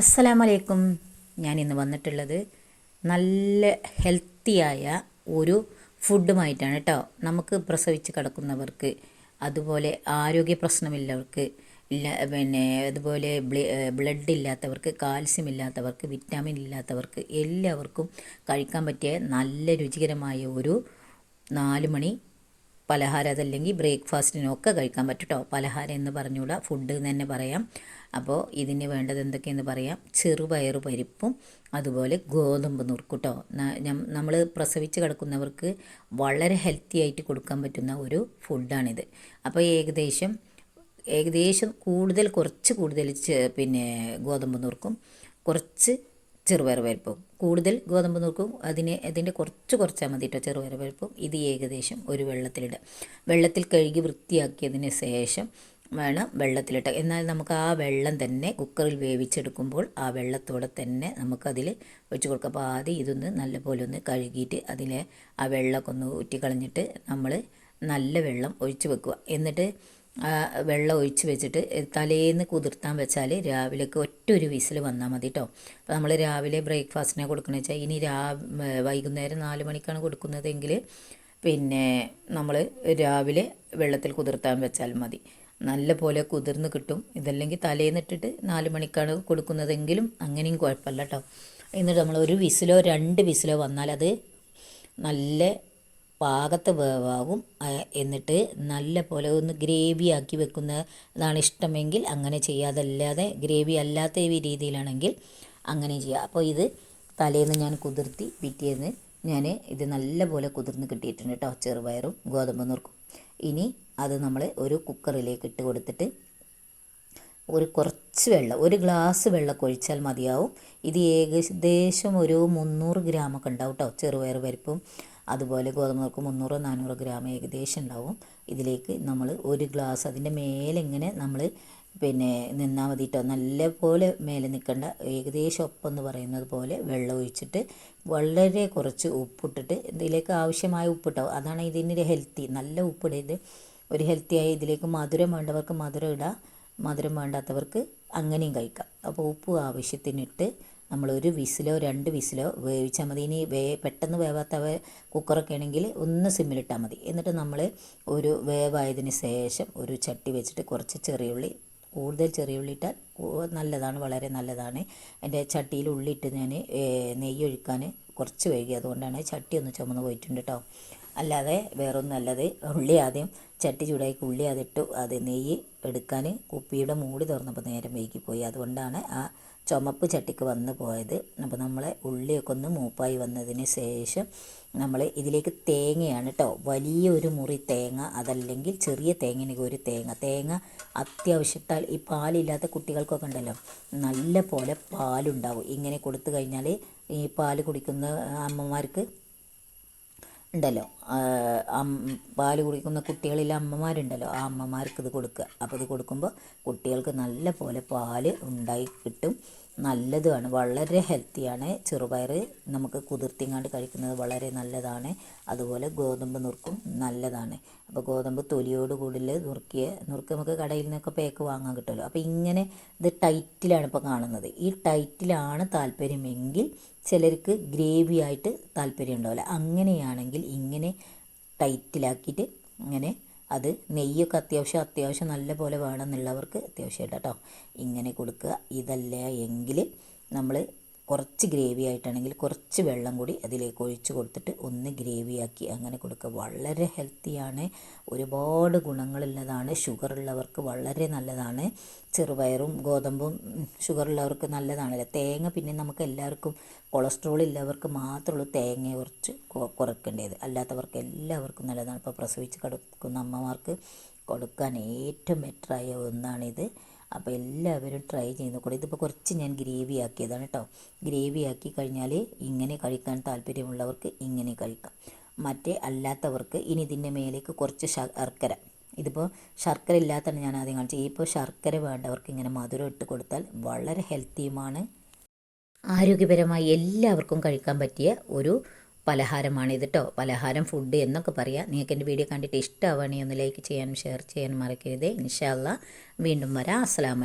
അസ്സലാമലൈക്കും. ഞാൻ ഇന്ന് വന്നിട്ടുള്ളത് നല്ല ഹെൽത്തിയായ ഒരു ഫുഡുമായിട്ടാണ് കേട്ടോ. നമുക്ക് പ്രസവിച്ച് കിടക്കുന്നവർക്ക് അതുപോലെ ആരോഗ്യ പ്രശ്നമില്ലവർക്ക് ഇല്ല പിന്നെ അതുപോലെ ബ്ലഡ് ഇല്ലാത്തവർക്ക് കാൽസ്യം ഇല്ലാത്തവർക്ക് വിറ്റാമിൻ ഇല്ലാത്തവർക്ക് എല്ലാവർക്കും കഴിക്കാൻ പറ്റിയ നല്ല രുചികരമായ ഒരു നാല് മണി പലഹാരം അതല്ലെങ്കിൽ ബ്രേക്ക്ഫാസ്റ്റിനൊക്കെ കഴിക്കാൻ പറ്റും കേട്ടോ പലഹാരം എന്ന് പറഞ്ഞുകൂടാ. ഫുഡ് എന്ന് തന്നെ പറയാം. അപ്പോൾ ഇതിന് വേണ്ടത് എന്തൊക്കെയെന്ന് പറയാം. ചെറുപയർ പരിപ്പും അതുപോലെ ഗോതമ്പ് നുറുക്കും നമ്മൾ പ്രസവിച്ച് കിടക്കുന്നവർക്ക് വളരെ ഹെൽത്തി ആയിട്ട് കൊടുക്കാൻ പറ്റുന്ന ഒരു ഫുഡാണിത്. അപ്പോൾ ഏകദേശം ഏകദേശം കൂടുതൽ കുറച്ച് കൂടുതൽ പിന്നെ ഗോതമ്പ് നുറുക്കും. കുറച്ച് ചെറുപയർ പരിപ്പും കൂടുതൽ ഗോതമ്പ് നുറുക്കും അതിനെ അതിന്റെ കുറച്ച് കുറച്ചാൽ മതി കേട്ടോ ചെറുപയർ ഇത് ഏകദേശം ഒരു വെള്ളത്തിലിടുക. വെള്ളത്തിൽ കഴുകി വൃത്തിയാക്കിയതിന് ശേഷം വേണം വെള്ളത്തിലിട്ട്. എന്നാൽ നമുക്ക് ആ വെള്ളം തന്നെ കുക്കറിൽ വേവിച്ചെടുക്കുമ്പോൾ ആ വെള്ളത്തോടെ തന്നെ നമുക്കതിൽ ഒഴിച്ച് കൊടുക്കാം അപ്പോൾ ആദ്യം ഇതൊന്ന് നല്ലപോലെ ഒന്ന് കഴുകിയിട്ട് അതിലെ ആ വെള്ളമൊക്കെ ഒന്ന് ഊറ്റിക്കളഞ്ഞിട്ട് നമ്മൾ നല്ല വെള്ളം ഒഴിച്ച് വെക്കുക. എന്നിട്ട് വെള്ളം ഒഴിച്ച് വെച്ചിട്ട് തലേന്ന് കുതിർത്താൻ വെച്ചാൽ രാവിലേക്ക് ഒറ്റ ഒരു വിസിൽ വന്നാൽ മതി കേട്ടോ അപ്പോൾ നമ്മൾ രാവിലെ ബ്രേക്ക്ഫാസ്റ്റിനെ കൊടുക്കണമെന്ന് വെച്ചാൽ ഇനി രാ വൈകുന്നേരം നാല് മണിക്കാണ് കൊടുക്കുന്നതെങ്കിൽ പിന്നെ നമ്മൾ രാവിലെ വെള്ളത്തിൽ കുതിർത്താൻ വെച്ചാൽ മതി. നല്ല പോലെ കുതിർന്ന് കിട്ടും. ഇതല്ലെങ്കിൽ തലേന്നിട്ടിട്ട് നാല് മണിക്കാണ് കൊടുക്കുന്നതെങ്കിലും അങ്ങനെയും കുഴപ്പമില്ല കേട്ടോ എന്നിട്ട് നമ്മൾ ഒരു വിസിലോ രണ്ട് വിസിലോ വന്നാൽ അത് നല്ല പാകത്ത് വേവാകും. എന്നിട്ട് നല്ല പോലെ ഒന്ന് ഗ്രേവി ആക്കി വെക്കുന്നതാണ് ഇഷ്ടമെങ്കിൽ അങ്ങനെ ചെയ്യാതല്ലാതെ ഗ്രേവി അല്ലാത്ത രീതിയിലാണെങ്കിൽ അങ്ങനെ ചെയ്യുക. അപ്പോൾ ഇത് തലേന്ന് ഞാൻ കുതിർത്തി പിറ്റേന്ന് ഞാൻ ഇത് നല്ല പോലെ കുതിർന്ന് കിട്ടിയിട്ടുണ്ട് കേട്ടോ ചെറുപയറും ഗോതമ്പ് നുറുക്കും ഇനി അത് നമ്മൾ ഒരു കുക്കറിലേക്ക് ഇട്ട് കൊടുത്തിട്ട് ഒരു കുറച്ച് വെള്ളം ഒരു ഗ്ലാസ് വെള്ളം ഒഴിച്ചാൽ മതിയാവും. ഇത് ഏകദേശം ഒരു മുന്നൂറ് ഗ്രാമൊക്കെ ഉണ്ടാവും കേട്ടോ ചെറുപയർ പരിപ്പും അതുപോലെ ഗോതമ്പ് നുറുക്ക് മുന്നൂറ് നാനൂറ് ഗ്രാം ഏകദേശം ഉണ്ടാവും. ഇതിലേക്ക് നമ്മൾ ഒരു ഗ്ലാസ് അതിന്റെ മേലെ ഇങ്ങനെ നമ്മൾ പിന്നെ നിന്നാൽ മതി കേട്ടോ നല്ല പോലെ മേലെ നിൽക്കേണ്ട. ഏകദേശം ഒപ്പം എന്ന് പറയുന്നത് പോലെ വെള്ളം ഒഴിച്ചിട്ട് വളരെ കുറച്ച് ഉപ്പിട്ടിട്ട് ഇതിലേക്ക് ആവശ്യമായ ഉപ്പിട്ടോ അതാണ് ഇതിന്റെ ഹെൽത്തി നല്ല ഉപ്പിടരുത് ഒരു ഹെൽത്തിയായ ഇതിലേക്ക് മധുരം വേണ്ടവർക്ക് മധുരം ഇടാം മധുരം വേണ്ടാത്തവർക്ക് അങ്ങനെയും കഴിക്കാം. അപ്പോൾ ഉപ്പ് ആവശ്യത്തിനിട്ട് നമ്മൾ ഒരു വിസിലോ രണ്ട് വിസിലോ വേവിച്ചാൽ മതി. ഇനി വേ പെട്ടെന്ന് വേവാത്ത കുക്കറൊക്കെ ആണെങ്കിൽ ഒന്ന് സിമ്മിലിട്ടാൽ മതി. എന്നിട്ട് നമ്മൾ ഒരു വേവായതിന് ശേഷം ഒരു ചട്ടി വെച്ചിട്ട് കുറച്ച് ചെറിയുള്ളി കൂടുതൽ ചെറിയുള്ളി ഇട്ടാൽ നല്ലതാണ് വളരെ നല്ലതാണ്. എന്റെ ചട്ടിയിൽ ഉള്ളിയിട്ട് ഞാൻ നെയ്യ് ഒഴിക്കാൻ കുറച്ച് വൈകി. അതുകൊണ്ടാണ് ചട്ടി ഒന്ന് ചുമന്ന് പോയിട്ടുണ്ട് കേട്ടോ അല്ലാതെ വേറൊന്നും അല്ലാതെ ഉള്ളി ആദ്യം ചട്ടി ചൂടാക്കി ഉള്ളി അതിട്ടു അത് നെയ്യ് എടുക്കാൻ കുപ്പിയുടെ മൂടി തുറന്നപ്പോൾ നേരം വൈകിപ്പോയി. അതുകൊണ്ടാണ് ആ ചുമപ്പ് ചട്ടിക്ക് വന്നു പോയത്. അപ്പോൾ നമ്മളെ ഉള്ളിയൊക്കെ ഒന്ന് മൂപ്പായി വന്നതിന് ശേഷം നമ്മൾ ഇതിലേക്ക് തേങ്ങയാണ് കേട്ടോ വലിയൊരു മുറി തേങ്ങ അതല്ലെങ്കിൽ ചെറിയ തേങ്ങനെങ്കിൽ ഒരു തേങ്ങ. തേങ്ങ അത്യാവശ്യത്താൽ ഈ പാലില്ലാത്ത കുട്ടികൾക്കൊക്കെ ഉണ്ടല്ലോ നല്ല പോലെ പാലുണ്ടാവും. ഇങ്ങനെ കൊടുത്തു കഴിഞ്ഞാൽ ഈ പാൽ കുടിക്കുന്ന അമ്മമാർക്ക് ഉണ്ടല്ലോ. പാൽ കുടിക്കുന്ന കുട്ടികളിലെ അമ്മമാരുണ്ടല്ലോ. ആ അമ്മമാർക്ക് ഇത് കൊടുക്കുക. അപ്പോൾ ഇത് കൊടുക്കുമ്പോൾ കുട്ടികൾക്ക് നല്ല പോലെ പാൽ ഉണ്ടായി കിട്ടും. നല്ലതുമാണ് വളരെ ഹെൽത്തിയാണ് ചെറുപയർ നമുക്ക് കുതിർത്തിങ്ങാണ്ട് കഴിക്കുന്നത് വളരെ നല്ലതാണ്. അതുപോലെ ഗോതമ്പ് നുറുക്കും നല്ലതാണ്. അപ്പോൾ ഗോതമ്പ് തൊലിയോട് കൂടുതൽ നുറുക്കിയ നുറുക്ക് നമുക്ക് കടയിൽ നിന്നൊക്കെ പേക്ക് വാങ്ങാൻ കിട്ടുമല്ലോ. അപ്പോൾ ഇങ്ങനെ ഇത് ടൈറ്റിലാണ് ഇപ്പോൾ കാണുന്നത്. ഈ ടൈറ്റിലാണ് താല്പര്യമെങ്കിൽ ചിലർക്ക് ഗ്രേവി ആയിട്ട് താല്പര്യം ഉണ്ടാവില്ല. അങ്ങനെയാണെങ്കിൽ ഇങ്ങനെ ടൈറ്റിലാക്കിയിട്ട് ഇങ്ങനെ അത് നെയ്യൊക്കെ അത്യാവശ്യം അത്യാവശ്യം നല്ല പോലെ വേണമെന്നുള്ളവർക്ക് അത്യാവശ്യമായിട്ട് കേട്ടോ. ഇങ്ങനെ കൊടുക്കുക. ഇതല്ല എങ്കിൽ നമ്മൾ കുറച്ച് ഗ്രേവി ആയിട്ടാണെങ്കിൽ കുറച്ച് വെള്ളം കൂടി അതിലേക്ക് ഒഴിച്ച് കൊടുത്തിട്ട് ഒന്ന് ഗ്രേവിയാക്കി അങ്ങനെ കൊടുക്കുക. വളരെ ഹെൽത്തിയാണ് ഒരുപാട് ഗുണങ്ങളുള്ളതാണ്. ഷുഗർ ഉള്ളവർക്ക് വളരെ നല്ലതാണ്. ചെറുപയറും ഗോതമ്പും ഷുഗർ ഉള്ളവർക്ക് നല്ലതാണല്ലോ? തേങ്ങ പിന്നെ നമുക്ക് എല്ലാവർക്കും കൊളസ്ട്രോൾ ഉള്ളവർക്ക് മാത്രമുള്ളൂ തേങ്ങ കുറച്ച് കുറക്കേണ്ടത് അല്ലാത്തവർക്ക് എല്ലാവർക്കും നല്ലതാണ്. ഇപ്പോൾ പ്രസവിച്ച് കിടക്കുന്ന അമ്മമാർക്ക് കൊടുക്കാൻ ഏറ്റവും ബെറ്ററായ ഒന്നാണിത്. അപ്പോൾ എല്ലാവരും ട്രൈ ചെയ്ത് നോക്കണം ഇതിപ്പോൾ കുറച്ച് ഞാൻ ഗ്രേവി ആക്കിയതാണ് കേട്ടോ ഗ്രേവി ആക്കി കഴിഞ്ഞാൽ ഇങ്ങനെ കഴിക്കാൻ താല്പര്യമുള്ളവർക്ക് ഇങ്ങനെ കഴിക്കാം. മറ്റേ അല്ലാത്തവർക്ക് ഇനി ഇതിന്റെ മേലേക്ക് കുറച്ച് ശർക്കര. ഇതിപ്പോൾ ശർക്കര ഇല്ലാത്തതാണ് ഞാൻ ആദ്യം കാണിച്ചത്. ഇപ്പോൾ ശർക്കര വേണ്ടവർക്ക് ഇങ്ങനെ മധുരം ഇട്ട് കൊടുത്താൽ വളരെ ഹെൽത്തിയുമാണ് ആരോഗ്യപരമായി എല്ലാവർക്കും കഴിക്കാൻ പറ്റിയ ഒരു പലഹാരമാണ് ഇത് കേട്ടോ പലഹാരം ഫുഡ് എന്നൊക്കെ പറയാം. നിങ്ങൾക്ക് എന്റെ വീഡിയോ കണ്ടിട്ട് ഇഷ്ടമാവുകയാണെങ്കിൽ ഒന്ന് ലൈക്ക് ചെയ്യാനും ഷെയർ ചെയ്യാനും മറക്കരുത്. ഇൻഷാല്ല വീണ്ടും വരാം. അസ്സലാമ